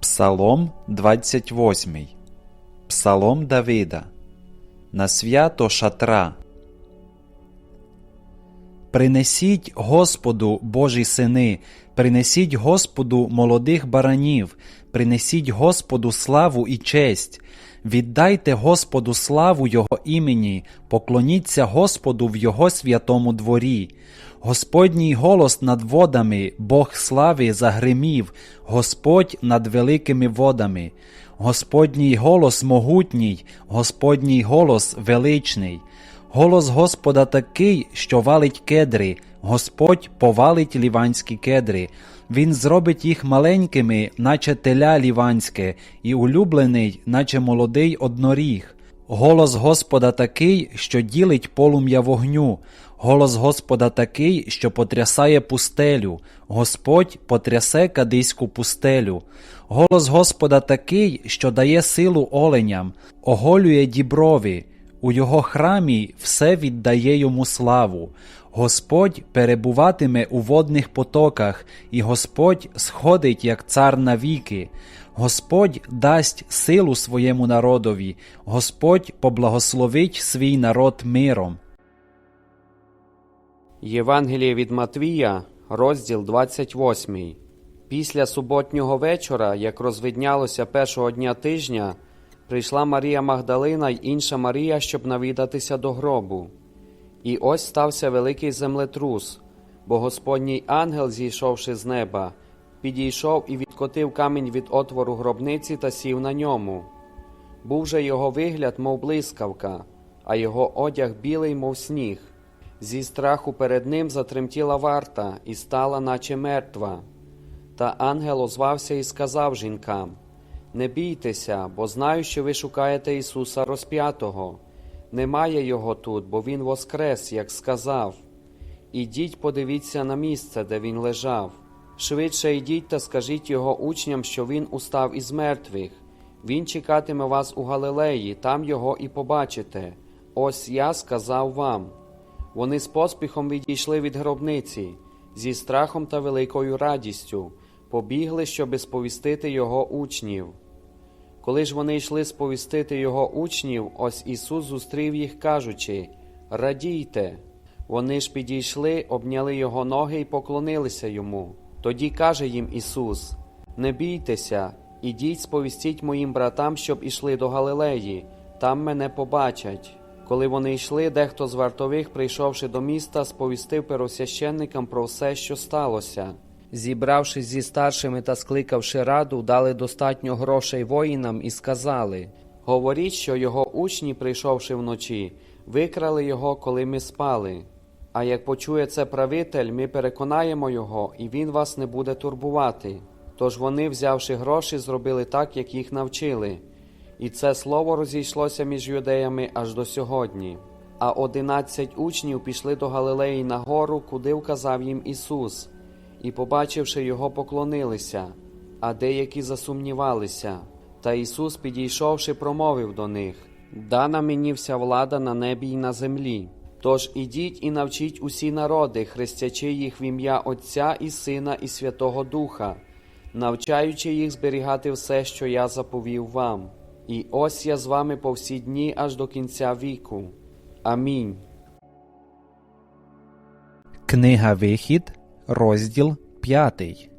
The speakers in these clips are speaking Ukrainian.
Псалом 28. Псалом Давида. На свято шатра. Принесіть Господу, Божі сини, принесіть Господу молодих баранів, принесіть Господу славу і честь. Віддайте Господу славу Його імені, поклоніться Господу в Його святому дворі. Господній голос над водами, Бог слави загримів, Господь над великими водами. Господній голос могутній, Господній голос величний. Голос Господа такий, що валить кедри, Господь повалить ліванські кедри. Він зробить їх маленькими, наче теля ліванське, і улюблений, наче молодий одноріг. Голос Господа такий, що ділить полум'я вогню, голос Господа такий, що потрясає пустелю, Господь потрясе кадиську пустелю. Голос Господа такий, що дає силу оленям, оголює діброви. У його храмі все віддає йому славу. Господь перебуватиме у водних потоках, і Господь сходить, як цар навіки. Господь дасть силу своєму народові, Господь поблагословить свій народ миром. Євангеліє від Матвія, розділ 28. Після суботнього вечора, як розвиднялося першого дня тижня, прийшла Марія Магдалина й інша Марія, щоб навідатися до гробу. І ось стався великий землетрус, бо Господній ангел, зійшовши з неба, підійшов і відкотив камінь від отвору гробниці та сів на ньому. Був же його вигляд, мов блискавка, а його одяг білий, мов сніг. Зі страху перед ним затремтіла варта і стала, наче мертва. Та ангел озвався і сказав жінкам: Не бійтеся, бо знаю, що ви шукаєте Ісуса розп'ятого. Немає його тут, бо Він воскрес, як сказав. Ідіть, подивіться на місце, де він лежав. Швидше йдіть та скажіть його учням, що він устав із мертвих. Він чекатиме вас у Галилеї, там його і побачите. Ось я сказав вам. Вони з поспіхом відійшли від гробниці, зі страхом та великою радістю, побігли, щоби сповістити його учнів. Коли ж вони йшли сповістити його учнів, ось Ісус зустрів їх, кажучи: Радійте. Вони ж підійшли, обняли його ноги і поклонилися йому. Тоді каже їм Ісус: Не бійтеся, ідіть, сповістіть моїм братам, щоб ішли до Галилеї, там мене побачать. Коли вони йшли, дехто з вартових, прийшовши до міста, сповістив первосвященникам про все, що сталося. Зібравшись зі старшими та скликавши раду, дали достатньо грошей воїнам і сказали: Говоріть, що його учні, прийшовши вночі, викрали його, коли ми спали. А як почує це правитель, ми переконаємо його, і він вас не буде турбувати. Тож вони, взявши гроші, зробили так, як їх навчили. І це слово розійшлося між юдеями аж до сьогодні. А одинадцять учнів пішли до Галилеї на гору, куди вказав їм Ісус, і, побачивши його, поклонилися, а деякі засумнівалися. Та Ісус, підійшовши, промовив до них: Дана мені вся влада на небі й на землі. Тож ідіть і навчіть усі народи, хрестячи їх в ім'я Отця і Сина, і Святого Духа, навчаючи їх зберігати все, що я заповів вам. І ось я з вами по всі дні аж до кінця віку. Амінь. Книга Вихід, розділ 5.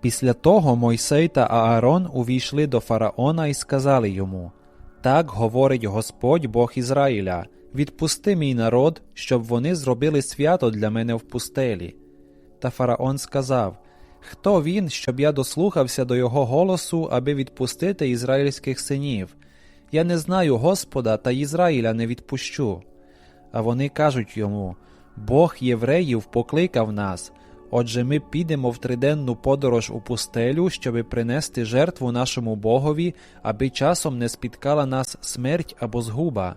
Після того Мойсей та Аарон увійшли до фараона і сказали йому: Так говорить Господь Бог Ізраїля: Відпусти мій народ, щоб вони зробили свято для мене в пустелі. Та фараон сказав: Хто він, щоб я дослухався до його голосу, аби відпустити ізраїльських синів? Я не знаю Господа та Ізраїля не відпущу. А вони кажуть йому: Бог євреїв покликав нас. Отже, ми підемо в триденну подорож у пустелю, щоби принести жертву нашому Богові, аби часом не спіткала нас смерть або згуба.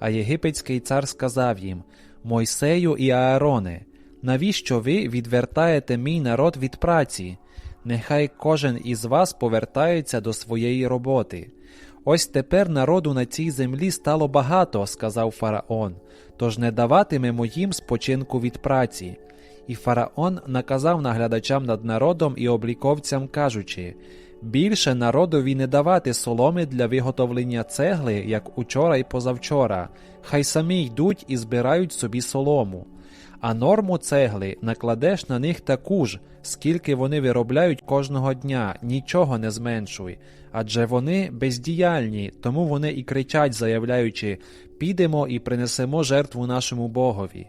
А єгипетський цар сказав їм: Мойсею і Аароне, навіщо ви відвертаєте мій народ від праці? Нехай кожен із вас повертається до своєї роботи. Ось тепер народу на цій землі стало багато, сказав фараон, тож не даватимемо їм спочинку від праці. І фараон наказав наглядачам над народом і обліковцям, кажучи більше народові не давати соломи для виготовлення цегли, як учора й позавчора, хай самі йдуть і збирають собі солому. А норму цегли накладеш на них таку ж, скільки вони виробляють кожного дня, нічого не зменшуй. Адже вони бездіяльні, тому вони і кричать, заявляючи підемо і принесемо жертву нашому Богові.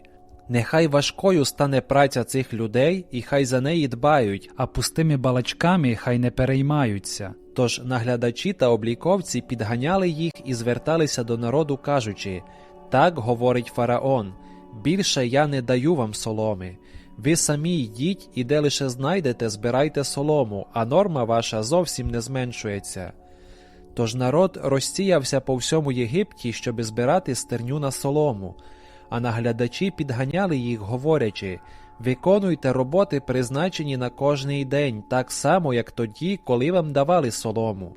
Нехай важкою стане праця цих людей, і хай за неї дбають, а пустими балачками хай не переймаються. Тож наглядачі та обліковці підганяли їх і зверталися до народу, кажучи так говорить фараон. Більше я не даю вам соломи. Ви самі йдіть і де лише знайдете, збирайте солому, а норма ваша зовсім не зменшується. Тож народ розсіявся по всьому Єгипті, щоби збирати стерню на солому, а наглядачі підганяли їх, говорячи Виконуйте роботи, призначені на кожний день, так само, як тоді, коли вам давали солому.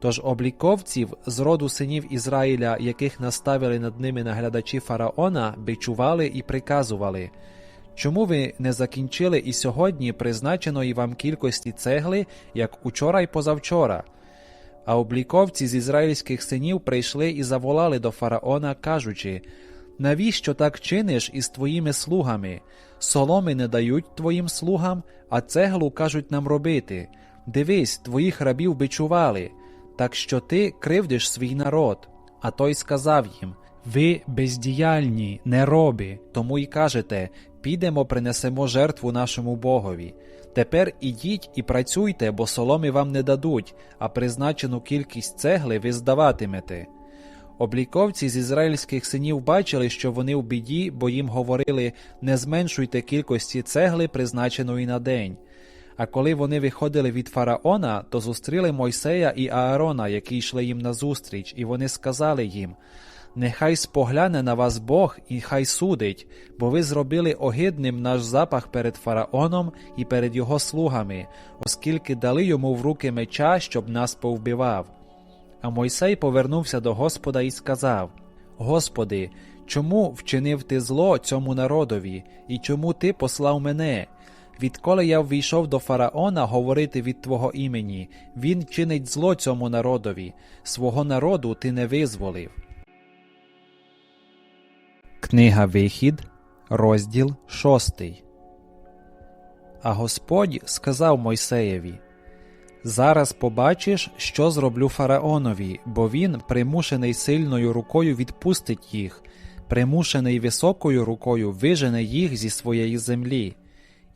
Тож обліковців з роду синів Ізраїля, яких наставили над ними наглядачі фараона, бичували і приказували Чому ви не закінчили і сьогодні призначеної вам кількості цегли, як учора й позавчора? А обліковці з ізраїльських синів прийшли і заволали до фараона, кажучи Навіщо так чиниш із твоїми слугами? Соломи не дають твоїм слугам, а цеглу кажуть нам робити. Дивись, твоїх рабів бичували, так що ти кривдиш свій народ. А той сказав їм Ви бездіяльні, нероби, тому й кажете підемо, принесемо жертву нашому Богові. Тепер ідіть і працюйте, бо соломи вам не дадуть, а призначену кількість цегли ви здаватимете. Обліковці з ізраїльських синів бачили, що вони в біді, бо їм говорили не зменшуйте кількості цегли, призначеної на день. А коли вони виходили від фараона, то зустріли Мойсея і Аарона, які йшли їм назустріч, і вони сказали їм Нехай спогляне на вас Бог і хай судить, бо ви зробили огидним наш запах перед фараоном і перед його слугами, оскільки дали йому в руки меча, щоб нас повбивав. А Мойсей повернувся до Господа і сказав: Господи, чому вчинив ти зло цьому народові, і чому ти послав мене? Відколи я ввійшов до фараона говорити від Твого імені, він чинить зло цьому народові, свого народу ти не визволив. Книга Вихід, розділ шостий. А Господь сказав Мойсеєві Зараз побачиш, що зроблю фараонові, бо він, примушений сильною рукою, відпустить їх, примушений високою рукою вижене їх зі своєї землі.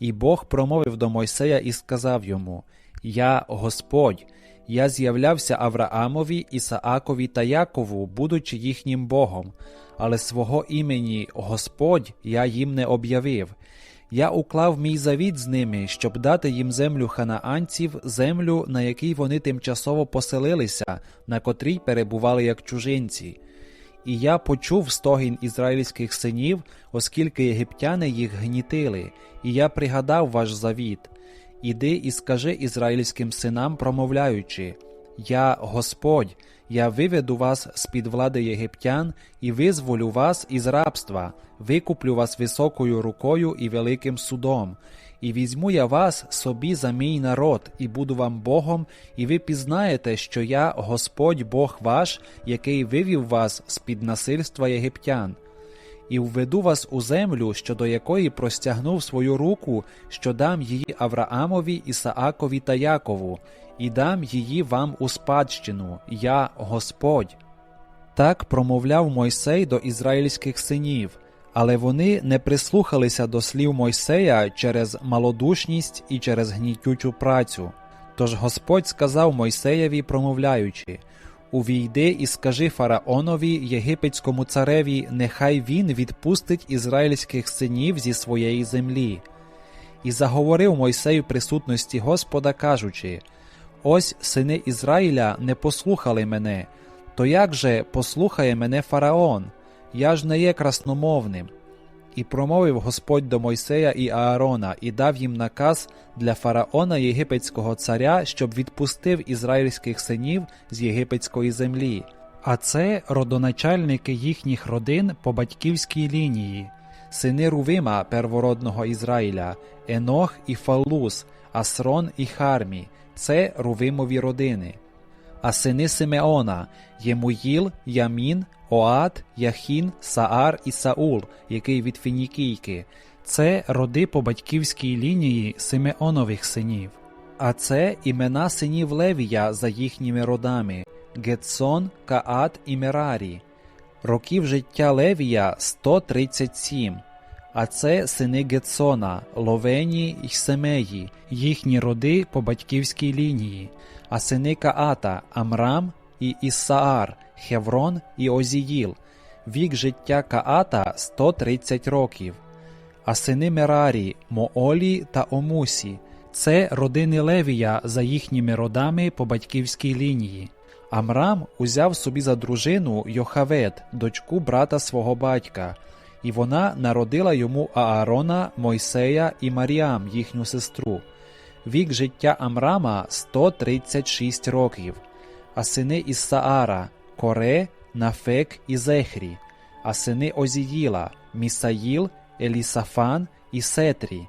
І Бог промовив до Мойсея і сказав йому: Я Господь, я з'являвся Авраамові, Ісаакові та Якову, будучи їхнім Богом, але свого імені Господь я їм не об'явив. Я уклав мій завіт з ними, щоб дати їм землю ханаанців, землю, на якій вони тимчасово поселилися, на котрій перебували як чужинці. І я почув стогін ізраїльських синів, оскільки єгиптяни їх гнітили, і я пригадав ваш завіт. Іди і скажи ізраїльським синам, промовляючи: Я Господь, я виведу вас з під влади єгиптян і визволю вас із рабства, викуплю вас високою рукою і великим судом, і візьму я вас собі за мій народ, і буду вам Богом, і ви пізнаєте, що я Господь Бог ваш, який вивів вас з під насильства єгиптян. І введу вас у землю, щодо якої простягнув свою руку, що дам її Авраамові, Ісаакові та Якову, і дам її вам у спадщину, я Господь. Так промовляв Мойсей до ізраїльських синів, але вони не прислухалися до слів Мойсея через малодушність і через гнітючу працю. Тож Господь сказав Мойсеєві, промовляючи Увійди і скажи фараонові, єгипетському цареві, нехай він відпустить ізраїльських синів зі своєї землі. І заговорив Мойсей в присутності Господа, кажучи: Ось сини Ізраїля не послухали мене, то як же послухає мене фараон? Я ж не є красномовним. І промовив Господь до Мойсея і Аарона, і дав їм наказ для фараона єгипетського царя, щоб відпустив ізраїльських синів з єгипетської землі. А це родоначальники їхніх родин по батьківській лінії. сини Рувима первородного Ізраїля, Енох і Фаллус, Асрон і Хармі. Це Рувимові родини. А сини Симеона Ємуїл, Ямін, Оад, Яхін, Саар і Саул, який від Фінікійки. Це роди по батьківській лінії Симеонових синів. А це імена синів Левія за їхніми родами Гетсон, Каат і Мерарі. Років життя Левія 137. А це сини Гетсона, Ловені й Семеї, їхні роди по батьківській лінії, а сини Каата Амрам і Іссаар, Хеврон і Озіїл. Вік життя Каата 130 років. А сини Мерарі, Моолі та Омусі. Це родини Левія за їхніми родами по батьківській лінії. Амрам узяв собі за дружину Йохавет, дочку брата свого батька, і вона народила йому Аарона, Мойсея і Маріам, їхню сестру. Вік життя Амрама 136 років, а сини Іссаара – Коре, Нафек і Зехрі, а сини Озіїла – Місаїл, Елісафан і Сетрі.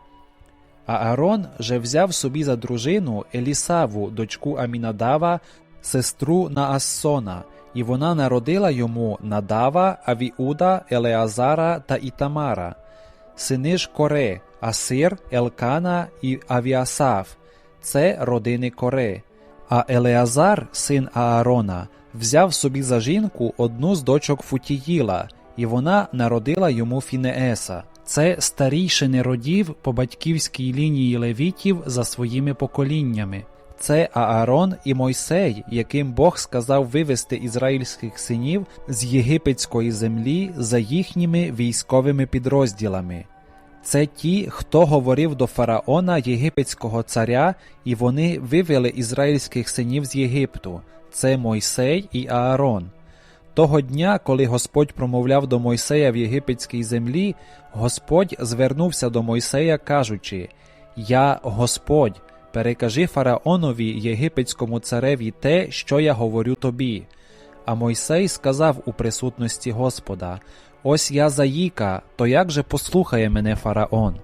А Аарон же взяв собі за дружину Елісаву, дочку Амінадава, сестру Наассона, і вона народила йому Надава, Авіуда, Елеазара та Ітамара. Сини ж Коре, Асир, Елкана і Авіасав. Це родини Коре. А Елеазар, син Аарона, взяв собі за жінку одну з дочок Футіїла, і вона народила йому Фінееса. Це старійшини родів по батьківській лінії левітів за своїми поколіннями. Це Аарон і Мойсей, яким Бог сказав вивести ізраїльських синів з єгипетської землі за їхніми військовими підрозділами. Це ті, хто говорив до фараона єгипетського царя, і вони вивели ізраїльських синів з Єгипту. Це Мойсей і Аарон. Того дня, коли Господь промовляв до Мойсея в єгипетській землі, Господь звернувся до Мойсея, кажучи: Я Господь, перекажи фараонові єгипетському цареві те, що я говорю тобі. А Мойсей сказав у присутності Господа: Ось я заїка, то як же послухає мене фараон?